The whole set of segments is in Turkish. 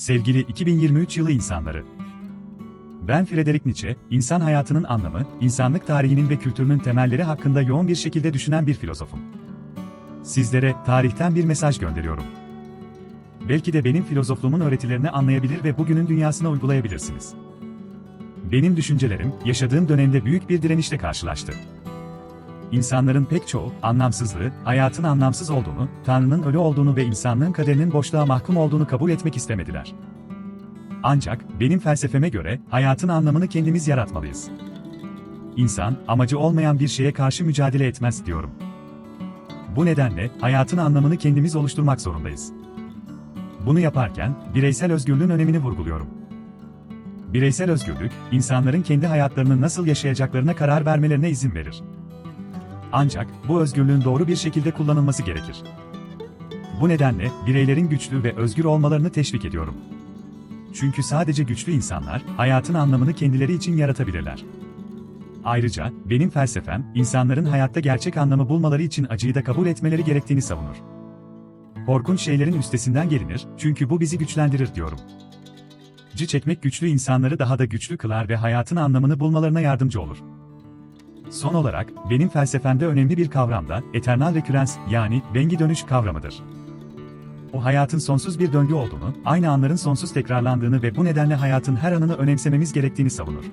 Sevgili 2023 yılı insanları. Ben Friedrich Nietzsche, insan hayatının anlamı, insanlık tarihinin ve kültürünün temelleri hakkında yoğun bir şekilde düşünen bir filozofum. Sizlere tarihten bir mesaj gönderiyorum. Belki de benim filozofluğumun öğretilerini anlayabilir ve bugünün dünyasına uygulayabilirsiniz. Benim düşüncelerim, yaşadığım dönemde büyük bir direnişle karşılaştı. İnsanların pek çoğu, anlamsızlığı, hayatın anlamsız olduğunu, Tanrı'nın ölü olduğunu ve insanlığın kaderinin boşluğa mahkum olduğunu kabul etmek istemediler. Ancak, benim felsefeme göre, hayatın anlamını kendimiz yaratmalıyız. İnsan, amacı olmayan bir şeye karşı mücadele etmez diyorum. Bu nedenle, hayatın anlamını kendimiz oluşturmak zorundayız. Bunu yaparken, bireysel özgürlüğün önemini vurguluyorum. Bireysel özgürlük, insanların kendi hayatlarını nasıl yaşayacaklarına karar vermelerine izin verir. Ancak bu özgürlüğün doğru bir şekilde kullanılması gerekir. Bu nedenle bireylerin güçlü ve özgür olmalarını teşvik ediyorum. Çünkü sadece güçlü insanlar hayatın anlamını kendileri için yaratabilirler. Ayrıca benim felsefem insanların hayatta gerçek anlamı bulmaları için acıyı da kabul etmeleri gerektiğini savunur. Korkunç şeylerin üstesinden gelinir çünkü bu bizi güçlendirir diyorum. Acı çekmek güçlü insanları daha da güçlü kılar ve hayatın anlamını bulmalarına yardımcı olur. Son olarak, benim felsefemde önemli bir kavram da, eternal rekürens yani bengi dönüş kavramıdır. O hayatın sonsuz bir döngü olduğunu, aynı anların sonsuz tekrarlandığını ve bu nedenle hayatın her anını önemsememiz gerektiğini savunur.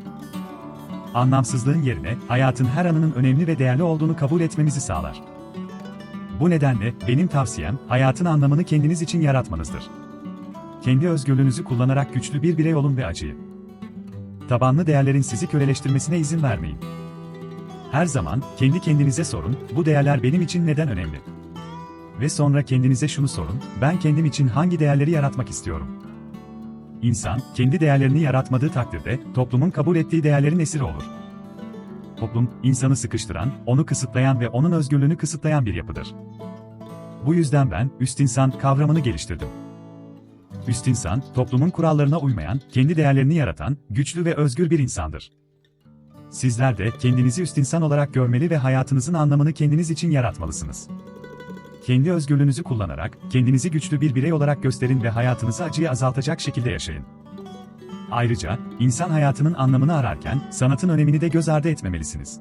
Anlamsızlığın yerine, hayatın her anının önemli ve değerli olduğunu kabul etmemizi sağlar. Bu nedenle, benim tavsiyem, hayatın anlamını kendiniz için yaratmanızdır. Kendi özgürlüğünüzü kullanarak güçlü bir birey olun ve acıyı. Tabanlı değerlerin sizi köleleştirmesine izin vermeyin. Her zaman kendi kendinize sorun, bu değerler benim için neden önemli? Ve sonra kendinize şunu sorun, ben kendim için hangi değerleri yaratmak istiyorum? İnsan, kendi değerlerini yaratmadığı takdirde, toplumun kabul ettiği değerlerin esiri olur. Toplum, insanı sıkıştıran, onu kısıtlayan ve onun özgürlüğünü kısıtlayan bir yapıdır. Bu yüzden ben, üst insan kavramını geliştirdim. Üst insan, toplumun kurallarına uymayan, kendi değerlerini yaratan, güçlü ve özgür bir insandır. Sizler de kendinizi üst insan olarak görmeli ve hayatınızın anlamını kendiniz için yaratmalısınız. Kendi özgürlüğünüzü kullanarak, kendinizi güçlü bir birey olarak gösterin ve hayatınızı acıyı azaltacak şekilde yaşayın. Ayrıca, insan hayatının anlamını ararken, sanatın önemini de göz ardı etmemelisiniz.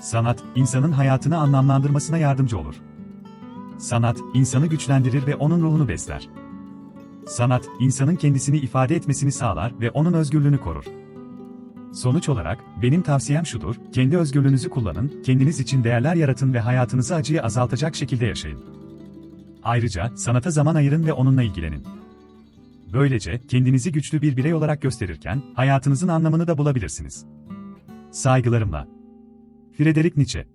Sanat, insanın hayatını anlamlandırmasına yardımcı olur. Sanat, insanı güçlendirir ve onun ruhunu besler. Sanat, insanın kendisini ifade etmesini sağlar ve onun özgürlüğünü korur. Sonuç olarak, benim tavsiyem şudur, kendi özgürlüğünüzü kullanın, kendiniz için değerler yaratın ve hayatınızı acıyı azaltacak şekilde yaşayın. Ayrıca, sanata zaman ayırın ve onunla ilgilenin. Böylece, kendinizi güçlü bir birey olarak gösterirken, hayatınızın anlamını da bulabilirsiniz. Saygılarımla. Friedrich Nietzsche